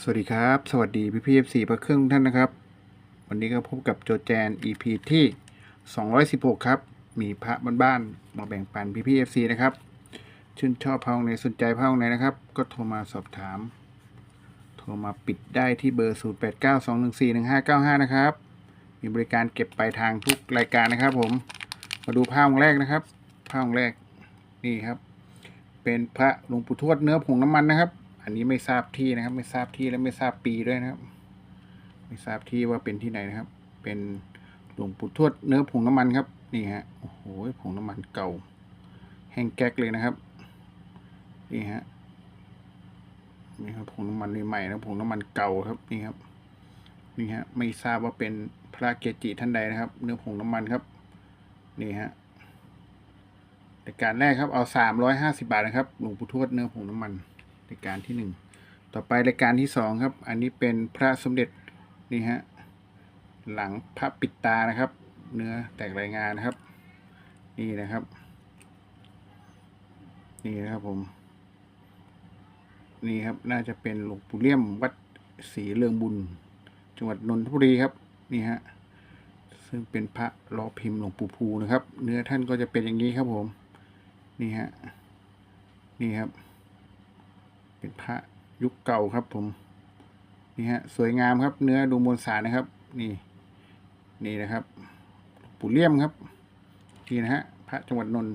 สวัสดีครับ สวัสดีพี่พีเอฟซีพระเครื่องทุกท่านนะครับ วันนี้ก็พบกับโจแจน EP ที่ 216 ครับ มีพระบ้านๆมาแบ่งปันพี่พีเอฟซีนะครับ ชื่นชอบพระองค์ไหนสนใจพระองค์ไหนนะครับ ก็โทรมาสอบถาม โทรมาปิดได้ที่เบอร์ 0892141595 นะครับ มีบริการเก็บปลายทางทุกรายการนะครับผม มาดูผ้าองค์แรกนะครับผ้าองค์แรกนี่ครับ เป็นพระหลวงปู่ทวดเนื้อผงน้ำมันนะครับ อันนี้ไม่ทราบที่นะครับ ไม่ทราบที่และไม่ทราบปีด้วยนะครับ ไม่ทราบที่ว่าเป็นที่ไหนนะครับ เป็นหลวงปู่ทวดเนื้อผงน้ำมันครับ นี่ฮะโอ้โหผงน้ำมันเก่า แห้งแก๊กเลยนะครับ นี่ฮะนี่ครับผงน้ำมันใหม่นะผงน้ำมันเก่าครับนี่ครับนี่ฮะไม่ทราบว่าเป็นพระเกจิท่านใดนะครับ เนื้อผงน้ำมันครับ นี่ฮะรายการแรกครับเอาสามร้อยห้าสิบาทนะครับหลวงปู่ทวดเนื้อผงน้ำมัน รายการที่หนึ่งต่อไปรายการที่สองครับ อันนี้เป็นพระสมเด็จนี่ฮะหลังพระปิดตานะครับ เนื้อแตกรายงานนะครับ นี่นะครับ นี่นะครับผม นี่ครับน่าจะเป็นหลวงปู่เลี่ยมวัดศรีเรืองบุญ จังหวัดนนทบุรีครับนี่ฮะซึ่งเป็นพระล้อพิมพ์หลวงปู่ภูนะครับ เนื้อท่านก็จะเป็นอย่างนี้ครับผม นี่ฮะนี่ครับ เป็นพระยุคเก่าครับผมนี่ฮะสวยงามครับเนื้อดูมวลสารนะครับ นี่ นี่นะครับปู่เลี่ยมครับนี่นะฮะพระจังหวัดนนท์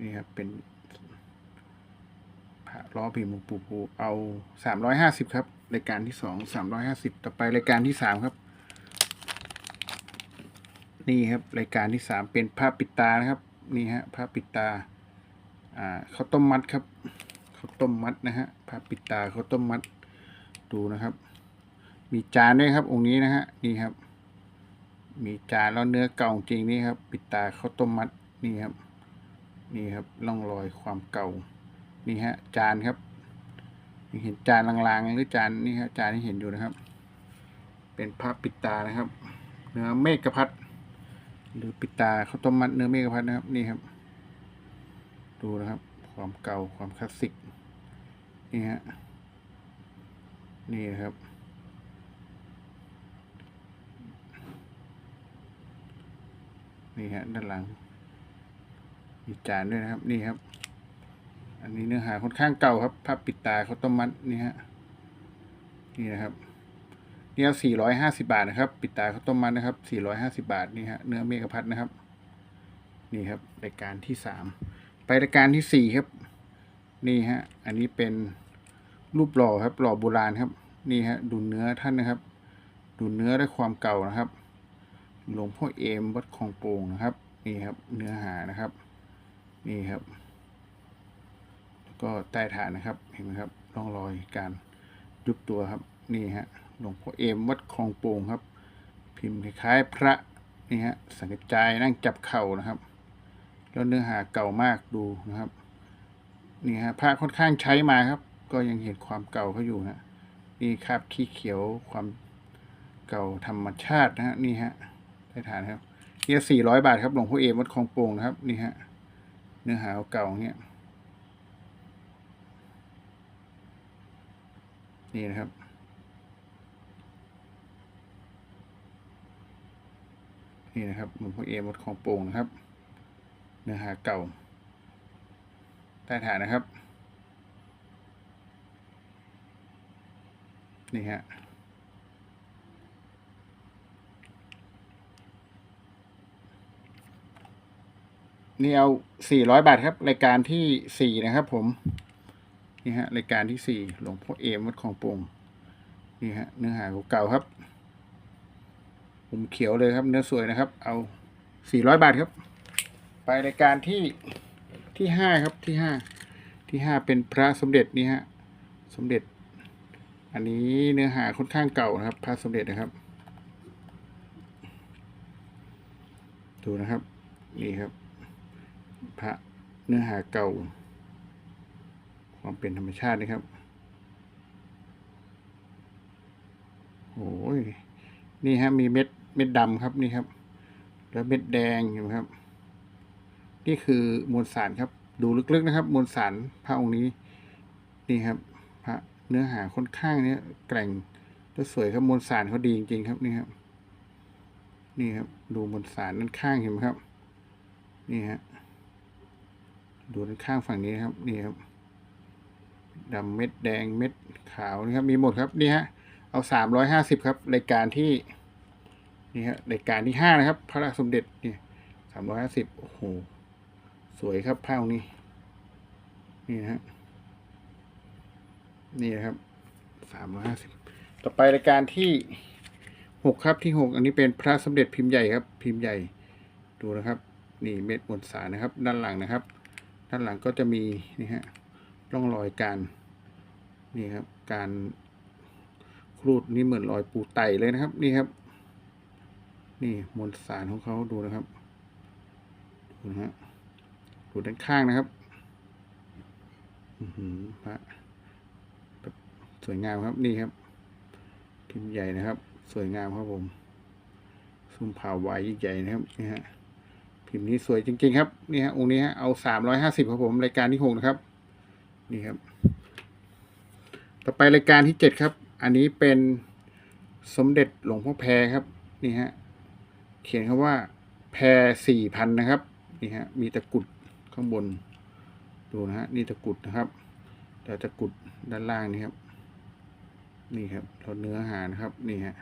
นี่ครับเป็นพระล้อพิมพ์หลวงปู่ภูเอาสามร้อยห้าสิบครับรายการที่สองสามร้อยห้าสิบต่อไปรายการที่สามครับ นี่ครับรายการที่สามเป็นผ้าปิดตานะครับ นี่ฮะผ้าปิดตา อ่าข้าวต้มมัดครับ ข้าวต้มมัดนะฮะผ้าปิดตาข้าวต้มมัดดูนะครับ มีจานด้วยครับ องค์นี้นะฮะนี่ครับ มีจานแล้วเนื้อเก่าจริงนี่ครับ ปิดตาข้าวต้มมัดนี่ครับ นี่ครับร่องรอยความเก่านี่ฮะ จานครับเห็นจานลางๆหรือจานนี่ฮะจานที่เห็นอยู่นะครับ เป็นผ้าปิดตานะครับ เนื้อเมฆพัดหรือปิดตาข้าวต้มมัดเนื้อเมฆพัดนะครับ นี่ครับ ดูนะครับ ความเก่าความคลาสสิก นี่ฮะ นี่ครับ นี่ฮะ ด้านหลัง มีจานด้วยนะครับ นี่ครับ อันนี้เนื้อหาค่อนข้างเก่าครับ ภาพปิดตาเขาต้มมัดนี่ฮะ นี่นะครับนี่เอาสี่ร้อยห้าสิบาทนะครับ ปิดตาเขาต้มมัดนะครับสี่ร้อยห้าสิบาทนี่ฮะ เนื้อเมฆพัดนะครับ นี่ครับ รายการที่สามไปรายการที่สี่ครับ นี่ฮะ อันนี้เป็นรูปหล่อครับ หล่อโบราณครับ นี่ฮะ ดูเนื้อท่านนะครับ ดูเนื้อและความเก่านะครับ หลวงพ่อเอมวัดคลองโป่งนะครับ นี่ครับ เนื้อหานะครับ นี่ครับ แล้วก็ใต้ฐานนะครับ เห็นไหมครับ ร่องรอยการยุบตัวครับ นี่ฮะ หลวงพ่อเอมวัดคลองโป่งครับ พิมพ์คล้ายๆพระ นี่ฮะ สังกจายนั่งจับเข่านะครับ แล้วเนื้อหาเก่ามากดูนะครับ นี่ฮะผ้าค่อนข้างใช้มาครับ ก็ยังเห็นความเก่าเขาอยู่นะนี่ครับขี้เขียวความเก่าธรรมชาตินะฮะนี่ฮะได้ฐานครับเนี่สี่ร้อยบาทครับหลวงพ่อเอมวัดคลองโป่งนะครับนี่ฮะเนื้อหาเก่าเนี่ยนี่นะครับนี่นะครับหลวงพ่อเอมวัดคลองโป่งนะครับ เนื้อหาเก่า ใต้ฐานนะครับ นี่ฮะนี่เอาสี่ร้อยบาทครับ รายการที่สี่นะครับผม นี่ฮะ รายการที่สี่หลวงพ่อเอมวัดคลองปงนี่ฮะ เนื้อหาเก่าครับผมเขียวเลยครับ เนื้อสวยนะครับ เอาสี่ร้อยบาทครับ ไปรายการที่ ที่ห้าครับที่ห้าที่ห้าเป็นพระสมเด็จนี่ฮะสมเด็จ อันนี้เนื้อหาค่อนข้างเก่านะครับ พระสมเด็จนะครับ ดูนะครับนี่ครับ พระเนื้อหาเก่า ความเป็นธรรมชาตินะครับโอ้ยนี่ฮะมีเม็ดเม็ดดำครับนี่ครับ แล้วเม็ดแดงเห็นไหมครับ นี่คือมวลสารครับ ดูลึกๆนะครับ มวลสารพระองค์นี้นี่ครับ พระเนื้อหาค่อนข้างเนี้ยแกร่งและสวยครับมวลสารเขาดีจริงๆครับนี่ครับนี่ครับ ดูมวลสารด้านข้างเห็นไหมครับ นี่ฮะดูด้านข้างฝั่งนี้นครับนี่ครับดำเม็ดแดงเม็ดขาวนะครับ มีหมดครับนี่ฮะเอาสามร้อยห้าสิบครับรายการที่นี่ฮะรายการที่ห้านะครับ พระราชสมเด็จนี่สามร้อยห้าสิบโอ้โห สวยครับผ้านี้ นี่นะฮะนี่นะครับสามร้อยห้าสิบต่อไปรายการที่หกครับที่หกอันนี้เป็นพระสมเด็จพิมพ์ใหญ่ครับ พิมพ์ใหญ่ดูนะครับ นี่เม็ดมวลสารนะครับ ด้านหลังนะครับ ด้านหลังก็จะมีนี่ฮะร่องรอยการนี่ครับ การครูดนี่เหมือนรอยปูไตเลยนะครับ นี่ครับ นี่มวลสารของเขาดูนะครับดูนะฮะ ดูด้านข้างนะครับอือหือพระสวยงามครับนี่ครับพิมพ์ใหญ่นะครับ สวยงามครับผมซุ้มผ่าไว้ใหญ่นะครับนี่ฮะพิมพ์นี้สวยจริง ๆ ครับนี่ฮะองค์นี้ฮะเอาสามร้อยห้าสิบครับผมรายการที่หกนะครับ นี่ครับ ต่อไปรายการที่เจ็ดครับ อันนี้เป็นสมเด็จหลวงพ่อแพรครับนี่ฮะเขียนคำว่าแพรสี่พันนะครับนี่ฮะมีตะกุด ข้างบนดูนะฮะนี่ตะกุดนะครับแต่ตะกุดด้านล่างนี่ครับ นี่ครับเราเนื้อหานะครับนี่ฮะ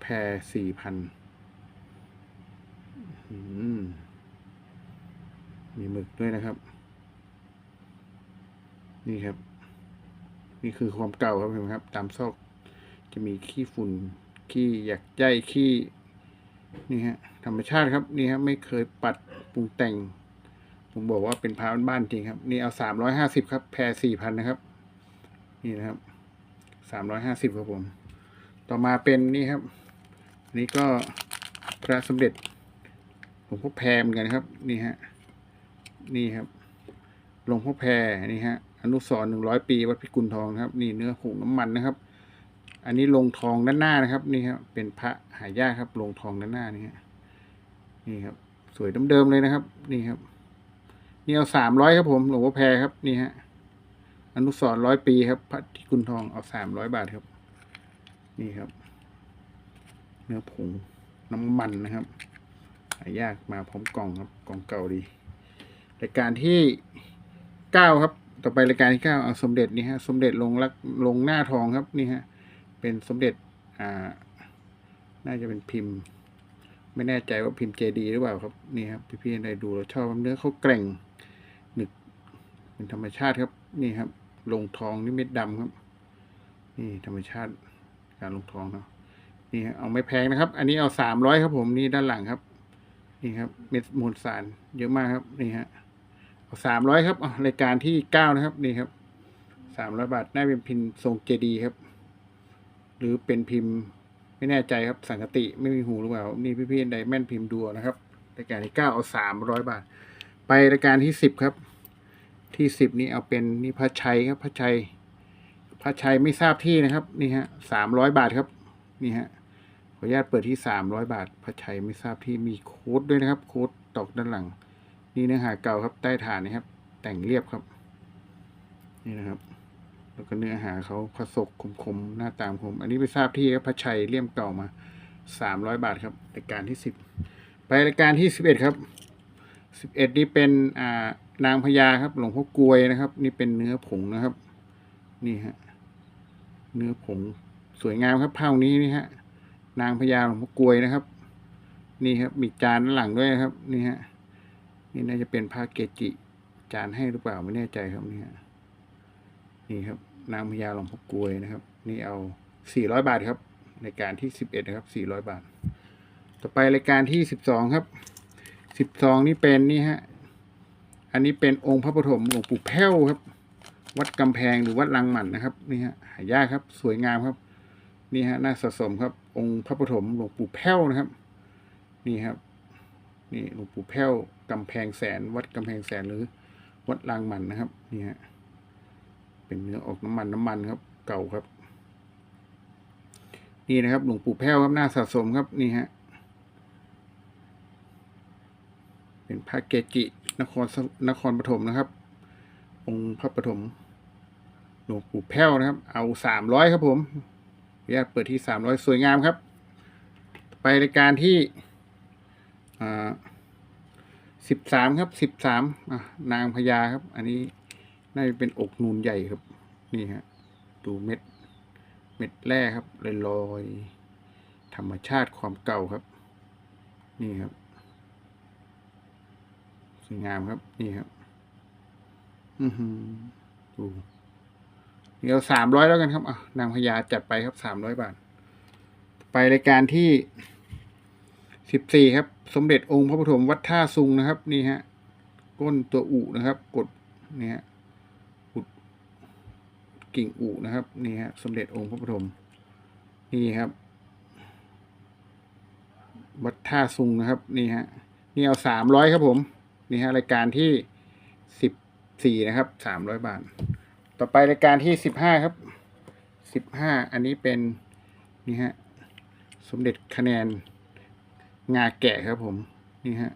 แพรสี่พันมีหมึกด้วยนะครับ นี่ครับ นี่คือความเก่าครับเห็นไหมครับ ตามซอกจะมีขี้ฝุ่นขี้หยักใยขี้นี่ฮะธรรมชาติครับนี่ครับไม่เคยปัดปรุงแต่ง ผมบอกว่าเป็นพาบ้านจริงครับ นี่เอาสามร้อยห้าสิบครับ แพรสี่พันนะครับ นี่นะครับสามร้อยห้าสิบครับผม ต่อมาเป็นนี่ครับนนี้ก็พระสมเด็จหลวงพ่อแพรเหมือนกันครับ นี่ฮะ นี่ครับหลวงพ่อแพรนี่ฮะ อนุสร์หนึ่งร้อยปีวัดพิกุลทองครับ นี่เนื้อผงน้ำมันนะครับ อันนี้ลงทองด้านหน้านะครับ นี่ครับ เป็นพระหายากครับ ลงทองด้านหน้านี่ฮะ นี่ครับ สวยเดิมๆเลยนะครับ นี่ครับ นี่เอาสามร้อยครับผมหลวงพ่อแพรครับนี่ฮะอนุสร์ร้อยปีครับพระที่กุณทองเอาสามร้อยบาทครับ นี่ครับ เนื้อผงน้ำมันนะครับหายากมาพร้อมกล่องครับกล่องเก่าดีรายการที่เก้าครับ ต่อไปรายการที่เก้าเอาสมเด็จนี่ฮะสมเด็จลงรักลงหน้าทองครับนี่ฮะเป็นสมเด็จอ่า น่าจะเป็นพิมพ์ ไม่แน่ใจว่าพิมพ์เจดีหรือเปล่าครับนี่ครับพี่ๆได้ดูเราชอบเนื้อเขาแกร่ง เป็นธรรมชาติครับนี่ครับ ลงทองนี่เม็ดดำครับ นี่ธรรมชาติการลงทองเนาะนี่เอาไม่แพงนะครับ อันนี้เอาสามร้อยครับผมนี่ด้านหลังครับ นี่ครับ เม็ดมวลสาร เยอะมากครับนี่ฮะเอาสามร้อยครับรายการที่เก้านะครับนี่ครับสามร้อยบาทน่าเป็นพิมพ์ทรงเจดีย์ครับ หรือเป็นพิมพ์ไม่แน่ใจครับสังกติไม่มีหูหรือเปล่านี่พี่ๆไดแม่นพิมพ์ดูนะครับรายการที่เก้าเอาสามร้อยบาท ไปรายการที่สิบครับ ที่สิบนี่เอาเป็นนี่พระชัยครับพระชัยพระชัยไม่ทราบที่นะครับนี่ฮะสามร้อยบาทครับนี่ฮะขออนุญาตเปิดที่สามร้อยบาท พระชัยไม่ทราบที่มีโค้ดด้วยนะครับโค้ดตอกด้านหลัง นี่เนื้อหาเก่าครับใต้ฐานนะครับ แต่งเรียบครับ นี่นะครับ แล้วก็เนื้อหาเขาผสกคมๆหน้าตามคม อันนี้ไปทราบที่ครับพระชัยเลี่ยมเก่ามาสามร้อยบาทครับรายการที่สิบไปรายการที่สิบเอ็ดครับสิบเอ็ดนี่เป็นอ่า นางพญาครับ หลวงพ่อกลวยนะครับ นี่เป็นเนื้อผงนะครับ นี่ฮะเนื้อผงสวยงามครับเผ่านี้นี่ฮะ นางพญาหลวงพ่อกลวยนะครับ นี่ครับ มีจานด้านหลังด้วยครับ นี่ฮะนี่น่าจะเป็นผ้าเกจิ จานให้หรือเปล่าไม่แน่ใจครับนี่ฮะนี่ครับ นางพญาหลวงพ่อกลวยนะครับ นี่เอาสี่ร้อยบาทครับรายการที่สิบเอ็ดนะครับสี่ร้อยบาท ต่อไปรายการที่สิบสองครับสิบสองนี่เป็นนี่ฮะ อันนี้เป็นองค์พระปฐมหลวงปู่แพ้วครับ วัดกำแพงหรือวัดลังหมันนะครับนี่ฮะหายากครับ สวยงามครับ นี่ฮะน่าสะสมครับ องค์พระปฐมหลวงปู่แพ้วนะครับ นี่ครับ นี่หลวงปู่แพ้วกำแพงแสน วัดกำแพงแสนหรือวัดลังหมันนะครับนี่ฮะเป็นเนื้อออกน้ำมันน้ำมันครับ เก่าครับ นี่นะครับ หลวงปู่แพ้วครับน่าสะสมครับนี่ฮะเป็นพระเกจิ นครนครปฐมนะครับ องค์พระปฐมหลวงปู่แพ้วนะครับ เอาสามร้อยครับผมญาตเปิดที่สามร้อยสวยงามครับ ไปรายการที่อ่าสิบสามครับสิบสามนางพญาครับ อันนี้น่าจะเป็นอกนูนใหญ่ครับ นี่ฮะดูเม็ด เม็ดแร่ครับลอยลอยๆธรรมชาติความเก่าครับ นี่ครับ วยงามครับ นี่ครับ อือหือดูเดี๋ยวสามร้อยแล้วกันครับอะนางพญาจัดไปครับสามร้อยบาท ไปรายการที่สิบสี่ครับ สมเด็จองค์พระปฐมวัดท่าซุงนะครับ นี่ฮะ ก้นตัวอุนะครับ กดนี่ฮะอุดกิ่งอุนะครับ นี่ฮะ สมเด็จองค์พระปฐมนี่ครับ วัดท่าซุงนะครับ นี่ฮะ นี่เอาสามร้อยครับผม นี่ฮะรายการที่สิบสี่นะครับสามร้อยบาท ต่อไปรายการที่สิบห้าครับสิบห้าอันนี้เป็นนี่ฮะสมเด็จคะแนนงาแกะครับผม นี่ฮะ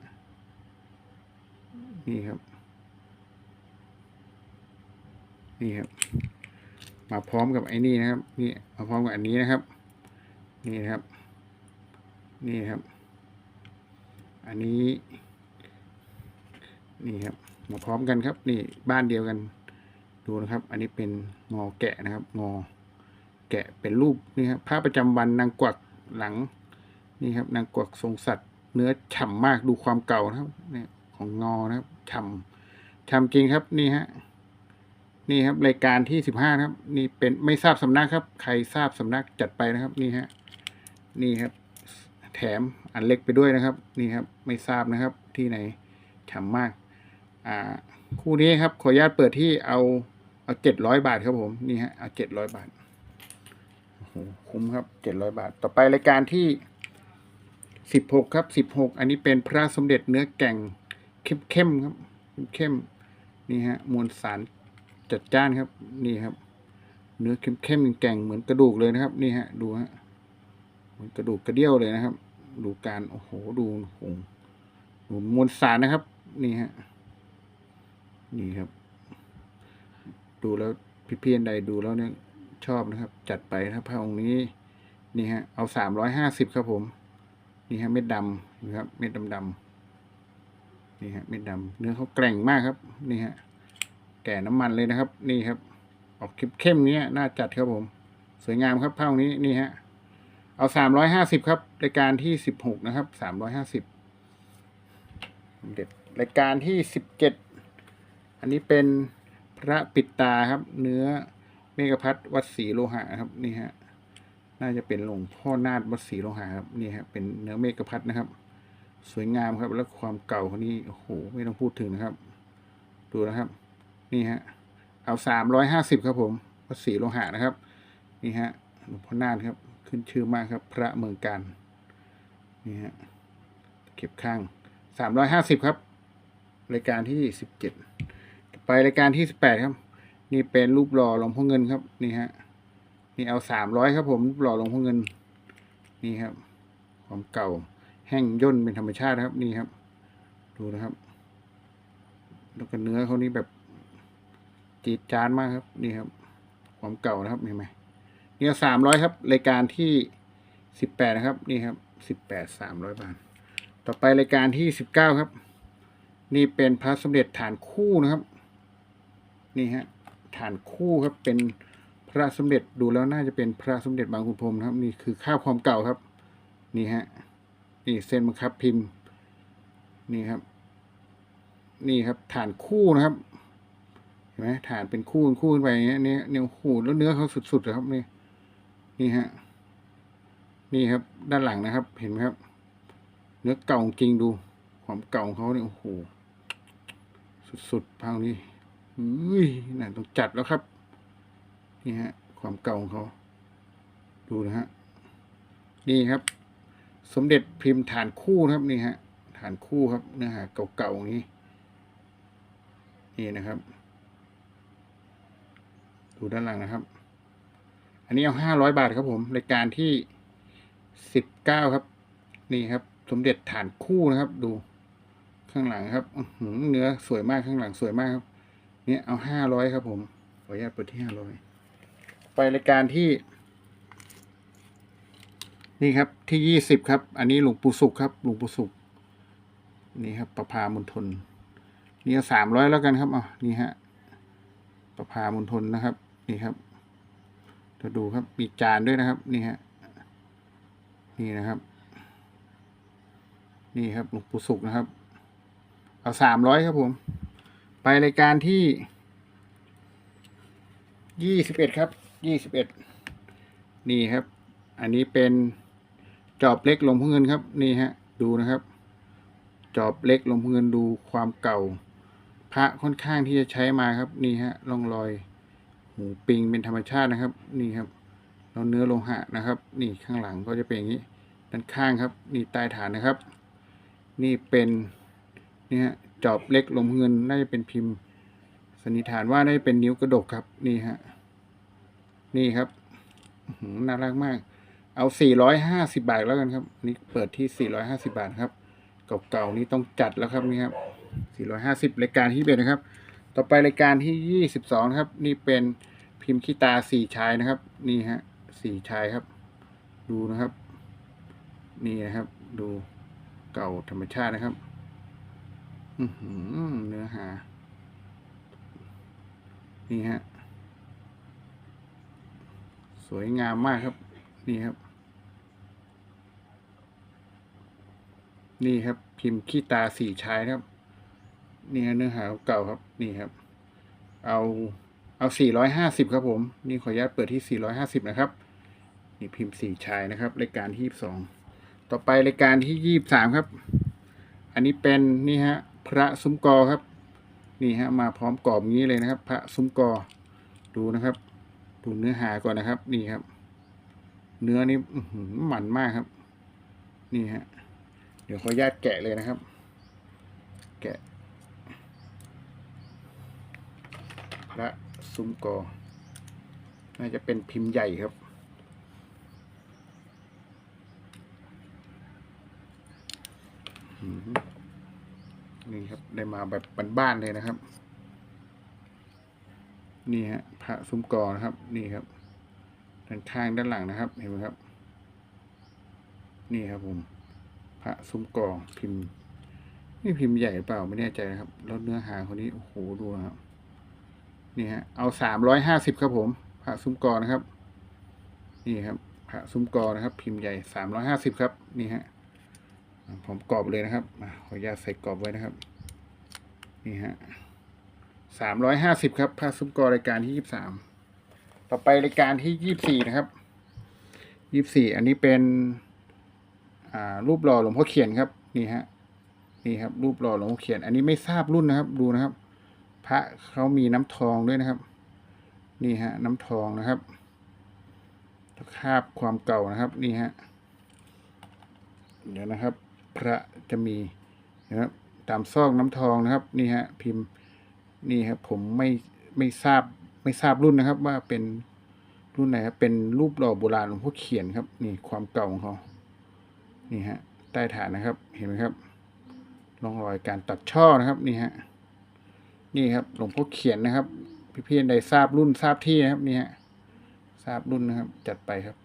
นี่ครับ นี่ครับ มาพร้อมกับไอ้นี่นะครับ นี่มาพร้อมกับอันนี้นะครับ นี่นะครับ นี่ครับ อันนี้ นี่ครับมาพร้อมกันครับ นี่บ้านเดียวกันดูนะครับ อันนี้เป็นงอแกะนะครับ งอ แกะเป็นรูปนี่ครับพระประจำวันนางกวักหลังนี่ครับนางกวักทรงสัตว์เนื้อฉ่ำมากดูความเก่านะครับเนี่ยของงอนะครับฉ่ำฉ่ำจริงครับนี่ฮะนี่ครับรายการที่สิบห้าครับ นี่เป็นไม่ทราบสำนักครับ ใครทราบสำนักจัดไปนะครับ นี่ฮะนี่ครับ แถมอันเล็กไปด้วยนะครับ นี่ครับ ไม่ทราบนะครับที่ไหนฉ่ำมาก อ่าคู่นี้ครับขออนุญาตเปิดที่เอาเอาเจ็ดร้อยบาทครับผมนี่ฮะเอาเจ็ดร้อยบาทโอ้โหคุ้มครับเจ็ดร้อยบาท ต่อไปรายการที่สิบหกครับสิบหกอันนี้เป็นพระสมเด็จเนื้อแก่งเข้มเข้มครับเข้มนี่ฮะมวลสารจัดจ้านครับนี่ครับ เนื้อเข้มเข้มแก่งเหมือนกระดูกเลยนะครับ นี่ฮะดูฮะเหมือนกระดูกกระเดี่ยวเลยนะครับ ดูการโอ้โหดูโอ้โหมวลสารนะครับ นี่ฮะ นี่ครับ ดูแล้วพี่เพียนใดดูแล้วเนี่ยชอบนะครับ จัดไปนะพระองค์นี้นี่ฮะเอาสามร้อยห้าสิบครับผม นี่ฮะเม็ดดำนะครับ เม็ดดำดำนี่ฮะเม็ดดำเนื้อเขาแกร่งมากครับ นี่ฮะแก่น้ำมันเลยนะครับ นี่ครับ ออกเข้มๆเนี้ยน่าจัดครับผม สวยงามครับพระองค์นี้นี่ฮะเอาสามร้อยห้าสิบครับรายการที่สิบหกนะครับสามร้อยห้าสิบเด็ดรายการที่สิบเจ็ด อันนี้เป็นพระปิดตาครับ เนื้อเมกพัทวัดศรีโลหะครับนี่ฮะน่าจะเป็นหลวงพ่อนาฏวัดศรีโลหะครับนี่ฮะเป็นเนื้อเมกพัทนะครับ สวยงามครับ แล้วความเก่าคนนี้โอ้โหไม่ต้องพูดถึงนะครับ ดูนะครับ นี่ฮะเอาสามร้อยห้าสิบครับผมวัดศรีโลหะนะครับ นี่ฮะหลวงพ่อนาฏครับ ขึ้นชื่อมากครับ พระเมืองการนี่ฮะเก็บข้างสามร้อยห้าสิบครับ รายการที่สิบเจ็ด ไปรายการที่สิบแปดครับ นี่เป็นรูปหล่อหลวงพ่อเงินครับ นี่ฮะ นี่เอาสามร้อยครับ ผมรูปหล่อหลวงพ่อเงิน นี่ครับ ความเก่าแห้งย่นเป็นธรรมชาติครับ นี่ครับ ดูนะครับ แล้วก็เนื้อเขานี่แบบจีดจานมากครับ นี่ครับ ความเก่านะครับเห็นไหมนี่สามร้อยครับ รายการที่สิบแปดนะครับ นี่ครับสิบแปดสามร้อยบาท ต่อไปรายการที่สิบเก้าครับ นี่เป็นพระสมเด็จฐานคู่นะครับ นี่ฮะฐานคู่ครับเป็นพระสมเด็จดูแล้วน่าจะเป็นพระสมเด็จบางขุนพรหมนะครับ นี่คือข้าวความเก่าครับ นี่ฮะนี่เส้นบังคับพิมพ์นี่ครับ นี่ครับฐานคู่นะครับเห็นไหมฐานเป็นคู่เป็นคู่ขึ้นไปอย่างเงี้ยเนี่ยเนี่ยโอ้โหแล้วเนื้อเขาสุดๆเลยครับนี่นี่ฮะนี่ครับ ด้านหลังนะครับ เห็นไหมครับ เนื้อเก่าจริงดู ความเก่าของเขาเนี่ยโอ้โหสุดๆพังนี้ อุ้ยน่าต้องจัดแล้วครับ นี่ฮะ ความเก่าของเขา ดูนะฮะ นี่ครับ สมเด็จพิมพ์ฐานคู่นะครับ นี่ฮะ ฐานคู่ครับ เนื้อหาเก่าๆอย่างนี้ นี่นะครับ ดูด้านหลังนะครับ อันนี้เอาห้าร้อยบาทครับผมรายการที่สิบเก้าครับ นี่ครับ สมเด็จฐานคู่นะครับ ดูข้างหลังครับเนื้อสวยมากข้างหลังสวยมากครับ เนี่ยเอาห้าร้อยครับผม ขออนุญาตเปิดที่ห้าร้อยไปรายการที่ นี่ครับที่ยี่สิบครับ อันนี้หลวงปู่สุขครับหลวงปู่สุขนี่ครับประพามณฑลนี่สามร้อยแล้วกันครับอ๋อนี่ฮะประพามณฑลนะครับ นี่ครับเราดูครับมีจานด้วยนะครับ นี่ฮะนี่นะครับ นี่ครับหลวงปู่สุขนะครับ เอาสามร้อยครับผม ไปรายการที่ยี่สิบเอ็ดครับยี่สิบเอ็ดนี่ครับ อันนี้เป็นจอบเล็กลงพเงินครับ นี่ฮะ ดูนะครับ จอบเล็กลงพเงินดูความเก่า พระค่อนข้างที่จะใช้มาครับ นี่ฮะร่องรอยหูปิงเป็นธรรมชาตินะครับ นี่ครับแล้วเนื้อโลหะนะครับ นี่ข้างหลังก็จะเป็นอย่างนี้ด้านข้างครับ นี่ใต้ฐานนะครับ นี่เป็นนี่ฮะ จอบเล็กลมเงินน่าจะเป็นพิมพ์สันนิษฐานว่าน่าจะเป็นนิ้วกระดกครับนี่ฮะนี่ครับน่ารักมาก เอาสี่ร้อยห้าสิบาทแล้วกันครับนี่เปิดที่สี่ร้อยห้าสิบาทครับเก่าๆนี่ต้องจัดแล้วครับนี่ครับสี่ร้อยห้าสิบรายการที่เบ็ดนะครับ ต่อไปรายการที่ยี่สิบสองครับ นี่เป็นพิมพ์ขี้ตาสี่ชายนะครับ นี่ฮะสี่ชายครับ ดูนะครับ นี่นะครับ ดูเก่าธรรมชาตินะครับ เนื้อหา นี่ฮะ สวยงามมากครับ นี่ครับ นี่ครับ พิมพ์ขี้ตาสี่ชายครับ นี่ฮะเนื้อหาเก่าครับ นี่ครับ เอาเอาสี่ร้อยห้าสิบครับผม นี่ขออนุญาตเปิดที่สี่ร้อยห้าสิบนะครับ นี่พิมพ์สี่ชายนะครับ รายการที่ยี่สอง ต่อไปรายการที่ยี่สามครับ อันนี้เป็นนี่ฮะ พระซุ้มกอครับ นี่ฮะมาพร้อมกรอบอย่างนี้เลยนะครับ พระซุ้มกอดูนะครับ ดูเนื้อหาก่อนนะครับ นี่ครับ เนื้อนี่หมันมากครับ นี่ฮะเดี๋ยวขออนุญาตแกะเลยนะครับ แกะ พระซุ้มกอน่าจะเป็นพิมพ์ใหญ่ครับ อืม นี่ครับได้มาแบบบ้านๆเลยนะครับ นี่ฮะพระซุ้มกอนะครับ นี่ครับด้านข้างด้านหลังนะครับ เห็นไหมครับ นี่ครับผม พระซุ้มกอพิมพ์ นี่พิมพ์ใหญ่เปล่าไม่แน่ใจนะครับแล้วเนื้อหาคนนี้โอ้โหดูครับนี่ฮะเอาสามร้อยห้าสิบครับผม พระซุ้มกอนะครับ นี่ครับ พระซุ้มกอนะครับ พิมพ์ใหญ่สามร้อยห้าสิบครับ นี่ฮะ ผมกรอบเลยนะครับขออนุญาตใส่กรอบไว้นะครับ นี่ฮะสามร้อยห้าสิบครับผ้าซุ้มกอรายการที่ยี่สามต่อไปรายการที่ยี่สี่นะครับยี่สี่อันนี้เป็นอ่ารูปหล่อหลวงพ่อเขียนครับ นี่ฮะนี่ครับ รูปหล่อหลวงพ่อเขียน อันนี้ไม่ทราบรุ่นนะครับ ดูนะครับ พระเขามีน้ำทองด้วยนะครับ นี่ฮะ น้ำทองนะครับคาบความเก่านะครับ นี่ฮะเดี๋ยวนะครับ พระจะมีนะครับตามซอกน้ำทองนะครับนี่ฮะพิมพ์นี่ครับผมไม่ไม่ทราบไม่ทราบรุ่นนะครับ ว่าเป็นรุ่นไหนครับเป็นรูปหล่อโบราณหลวงพ่อเขียนครับ นี่ความเก่าของเขานี่ฮะใต้ฐานนะครับเห็นไหมครับร่องรอยการตัดช่อนะครับนี่ฮะนี่ครับหลวงพ่อเขียนนะครับ พี่พี่ๆใดทราบรุ่นทราบที่นะครับนี่ฮะทราบรุ่นนะครับ จัดไปครับ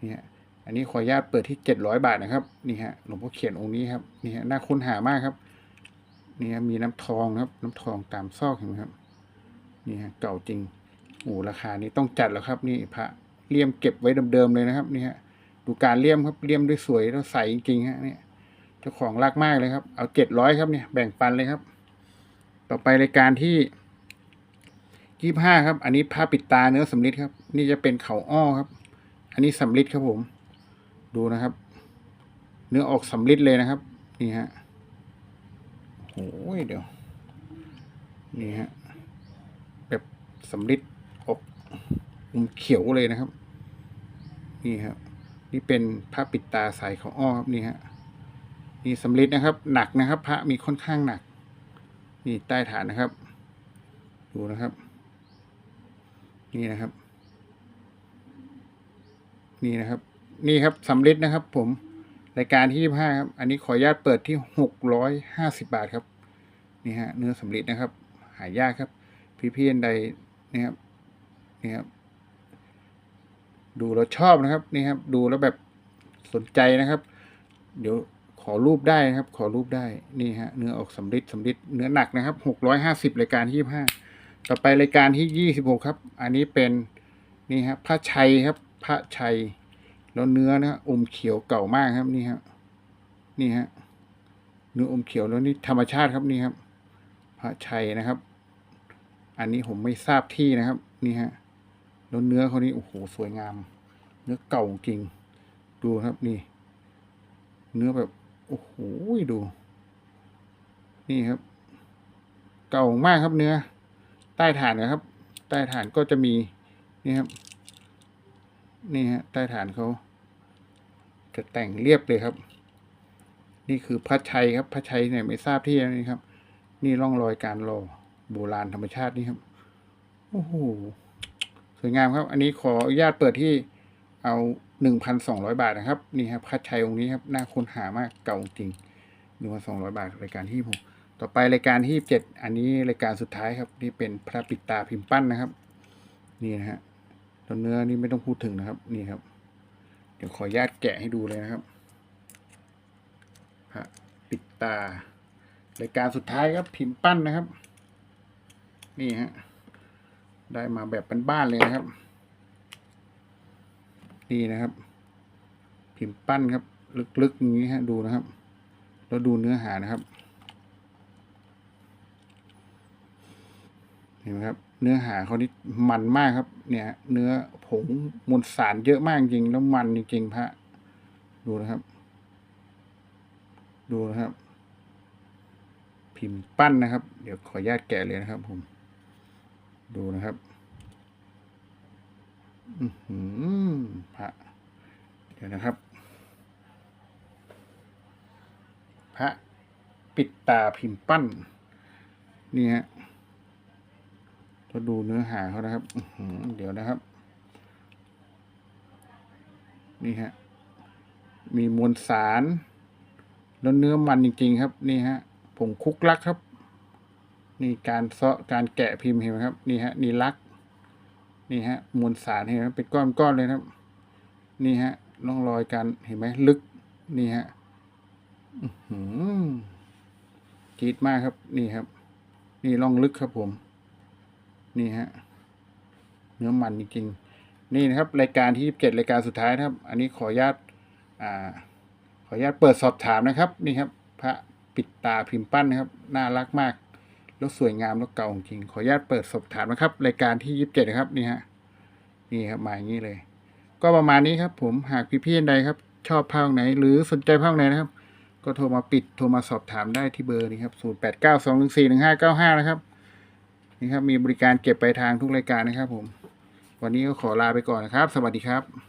นี่ฮะ อันนี้ขออนุญาตเปิดที่เจ็ดร้อยบาทนะครับนี่ฮะหลวงพ่อเขียนองค์นี้ครับนี่ฮะน่าค้นหามากครับนี่ฮะมีน้ำทองครับ น้ำทองตามซอกเห็นไหมครับนี่ฮะเก่าจริงโอ้ราคานี้ต้องจัดแล้วครับ นี่พระเลี่ยมเก็บไว้เดิมๆเลยนะครับนี่ฮะดูการเลี่ยมครับเลี่ยมด้วยสวยแล้วใสจริงๆฮะเนี่ยเจ้าของรักมากเลยครับ เอาเจ็ดร้อยครับเนี่ยแบ่งปันเลยครับ ต่อไปรายการที่ยี่ห้าครับ อันนี้ผ้าปิดตาเนื้อสำลิดครับ นี่จะเป็นเขาอ้อครับ อันนี้สำลิดครับผม ดูนะครับ เนื้อออกสำลิดเลยนะครับ นี่ฮะโอ้ยเดี๋ยว นี่ฮะ แบบสำลิดออกอมเขียวเลยนะครับ นี่ครับนี่เป็นผ้าปิดตาใสายเขาอ้อครับนี่ฮะนี่สำลิดนะครับ หนักนะครับ พระมีค่อนข้างหนัก นี่ใต้ฐานนะครับ ดูนะครับ นี่นะครับ นี่นะครับ นี่ครับสำลิดนะครับ ผมรายการที่ยี่ห้าครับอันนี้ขออนุญาตเปิดที่หกร้อยห้าสิบาทครับนี่ฮะเนื้อสำลิดนะครับ หายากครับ พี่ๆอันใดนี่ครับนี่ครับ ดูแล้วชอบนะครับนี่ครับ ดูแล้วแบบสนใจนะครับ เดี๋ยวขอรูปได้นะครับ ขอรูปได้นี่ฮะเนื้อออกสำริดสำริดเนื้อหนักนะครับหกร้อยห้าสิบรายการที่ยี่ห้าต่อไปรายการที่ยี่สิบหกครับ อันนี้เป็นนี่ครับพระชัยครับ พระชัย แล้วเนื้อนะอมเขียวเก่ามากครับนี่ครับนี่ฮะเนื้ออมเขียวแล้วนี่ธรรมชาติครับนี่ครับ พระชัยนะครับ อันนี้ผมไม่ทราบที่นะครับ นี่ฮะแล้วเนื้อเขานี่โอ้โหสวยงาม เนื้อเก่าจริง ดูครับนี่ เนื้อแบบโอ้โหดู นี่ครับ เก่ามากครับเนื้อ ใต้ฐานนะครับ ใต้ฐานก็จะมีนี่ครับ นี่ฮะ ใต้ฐานเขา จะแต่งเรียบเลยครับ นี่คือพระชัยครับพระชัยเนี่ยไม่ทราบที่นี่ครับ นี่ร่องรอยการรอโบราณธรรมชาตินี่ครับโอ้โหสวยงามครับ อันนี้ขออนุญาตเปิดที่เอาหนึ่งพันสองร้อยบาทนะครับ นี่ครับพระชัยองค์นี้ครับน่าค้นหามากเก่าจริงหนึ่งพันสองร้อยบาทรายการที่ผมต่อไปรายการที่เจ็ดอันนี้รายการสุดท้ายครับ นี่เป็นพระปิดตาพิมพ์ปั้นนะครับ นี่นะฮะตัวเนื้อนี่ไม่ต้องพูดถึงนะครับ นี่ครับ เดี๋ยวขออนุญาตแกะให้ดูเลยนะครับพระปิดตารายการสุดท้ายครับพิมพ์ปั้นนะครับ นี่ฮะได้มาแบบเป็นบ้านเลยนะครับ นี่นะครับ พิมพ์ปั้นครับ ลึกๆอย่างนี้ฮะดูนะครับ แล้วดูเนื้อหานะครับ เห็นไหมครับ เนื้อหาเขานี่มันมากครับ เนี่ย เนื้อผงมวลสารเยอะมากจริงแล้วมันจริงๆพระดูนะครับ ดูนะครับ พิมพ์ปั้นนะครับ เดี๋ยวขออนุญาตแกะเลยนะครับ ผม ดูนะครับอือหือพระเดี๋ยวนะครับ พระปิดตาพิมพ์ปั้น นี่ฮะ เราดูเนื้อหาเขานะครับเดี๋ยวนะครับ นี่ฮะ มีมวลสาร แล้วเนื้อมันจริง ๆ ครับ นี่ฮะผงคุกลักครับ นี่การเซาะการแกะพิมพ์เห็นไหมครับ นี่ฮะนี่ลัก นี่ฮะ มวลสารเห็นไหมเป็นก้อนๆเลยครับ นี่ฮะร่องรอยการเห็นไหมลึก นี่ฮะอื้อหือกรีดมากครับ นี่ครับ นี่ร่องลึกครับผม นี่ฮะเนื้อมันจริงๆนี่นะครับ รายการที่เจ็ดรายการสุดท้ายนะครับ อันนี้ขออนุญาตอ่าขออนุญาตเปิดสอบถามนะครับ นี่ครับ พระปิดตาพิมพ์ปั้นนะครับน่ารักมากแล้วสวยงามแล้วเก่าจริง ขออนุญาตเปิดสอบถามนะครับ รายการที่ยี่สิบเจ็ดนะครับนี่ฮะนี่ครับมาอย่างนี้เลย ก็ประมาณนี้ครับ ผมหากพี่ๆใดครับ ชอบภาคไหน หรือสนใจภาคไหนนะครับ ก็โทรมาปิดโทรมาสอบถามได้ที่เบอร์นี้ครับศูนย์แปดเก้าสองหนึ่งสี่หนึ่งห้าเก้าห้านะครับ นี่ครับมีบริการเก็บไปลายทางทุกรายการนะครับผม วันนี้ก็ขอลาไปก่อนนะครับ สวัสดีครับ